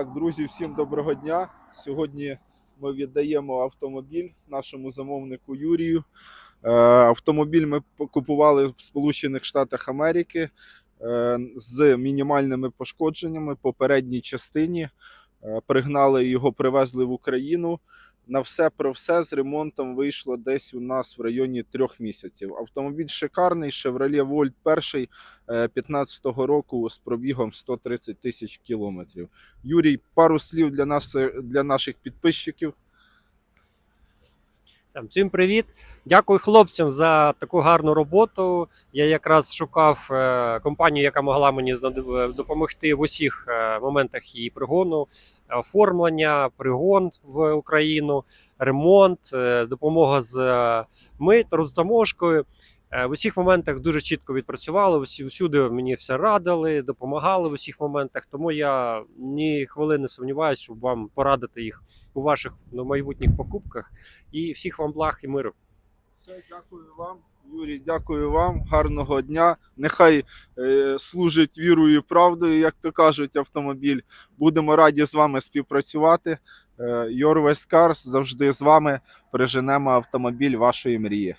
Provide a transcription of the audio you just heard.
Так, друзі, всім доброго дня. Сьогодні ми віддаємо автомобіль нашому замовнику Юрію. Е, Автомобіль ми купували в Сполучених Штатах Америки е, з мінімальними пошкодженнями по передній частині. Е, Пригнали його, привезли в Україну. На все про все з ремонтом вийшло десь у нас в районі трьох місяців. Автомобіль шикарний, Chevrolet Volt перший 15-го року з пробігом 130 тисяч кілометрів. Юрій, пару слів для нас для наших підписчиків. Всім привіт! Дякую хлопцям за таку гарну роботу. Я якраз шукав е, компанію, яка могла мені допомогти в усіх е, моментах її пригону, оформлення, пригон в Україну, ремонт, е, допомога з мит, розтаможкою. Е, В усіх моментах дуже чітко відпрацювали. Всюди мені все радили, допомагали в усіх моментах. Тому я ні хвилини сумніваюся, щоб вам порадити їх у ваших ну, майбутніх покупках. І всіх вам благ і миру. Все, дякую вам. Юрій, дякую вам. Гарного дня. Нехай е, служить вірою і правдою, як то кажуть, автомобіль. Будемо раді з вами співпрацювати. Е, Your West Cars завжди з вами. Переженемо автомобіль вашої мрії.